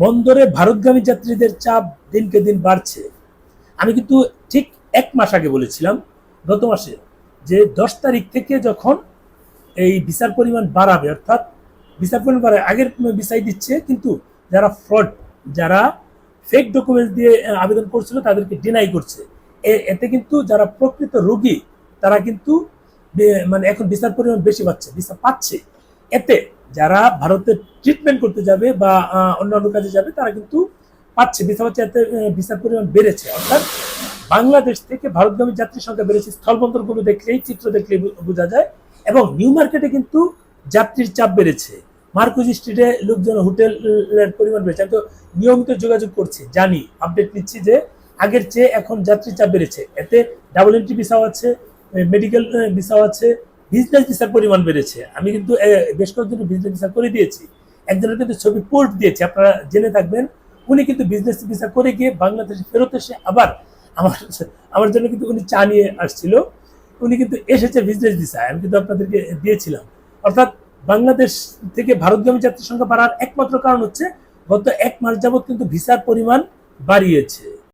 বন্দরে ভারতগামী যাত্রীদের চাপ দিনকে দিন বাড়ছে। আমি কিন্তু ঠিক এক মাস আগে বলেছিলাম, গত মাসে, যে দশ তারিখ থেকে যখন এই ভিসার পরিমাণ বাড়াবে, অর্থাৎ ভিসার পরিমাণ বাড়াবে আগের ভিসাই দিচ্ছে, কিন্তু যারা ফ্রড যারা ফেক ডকুমেন্টস দিয়ে আবেদন করছিল, তাদেরকে ডিনাই করছে। এতে কিন্তু যারা প্রকৃত রোগী, তারা কিন্তু মানে এখন ভিসার পরিমাণ বেশি পাচ্ছে, ভিসা পাচ্ছে। এতে যারা ভারতে ট্রিটমেন্ট করতে যাবে বা অন্যান্য কাজে যাবে, তারা কিন্তু পাচ্ছে। ভিসা পাচ্ছে এতে ভিসার পরিমাণ বেড়েছে। অর্থাৎ বাংলাদেশ থেকে ভারতগামী যাত্রীর সংখ্যা বেড়েছে। স্থলবন্দরগুলো দেখলেই চিত্র দেখলেই বোঝা যায়। এবং নিউ মার্কেটে কিন্তু যাত্রীর চাপ বেড়েছে। মার্কুজ স্ট্রিটে লোকজন হোটেলের পরিমাণ বেড়েছে। আমি তো নিয়মিত যোগাযোগ করছি, জানি আপডেট নিচ্ছি যে আগের চেয়ে এখন যাত্রীর চাপ বেড়েছে। এতে ডাবল এন্ট্রি ভিসাও আছে মেডিকেল ভিসাও আছে। বিজনেস ভিসার পরিমাণ বেড়েছে। আমি কিন্তু বেশ কয়েকজন বিজনেস ভিসা করে দিয়েছি। একজনের কিন্তু ছবি পোর্ট দিয়েছি, আপনারা জেনে থাকবেন। উনি কিন্তু বিজনেস ভিসা করে গিয়ে বাংলাদেশে ফেরত এসে আবার আমার আমার জন্য কিন্তু উনি চা নিয়ে আসছিল। উনি কিন্তু এসেছে বিজনেস ভিসায় আমি কিন্তু আপনাদেরকে দিয়েছিলাম। অর্থাৎ বাংলাদেশ থেকে ভারতগামী যাত্রীর সংখ্যা বাড়ার একমাত্র কারণ হচ্ছে, গত এক মাস যাবত কিন্তু ভিসার পরিমাণ বাড়িয়েছে।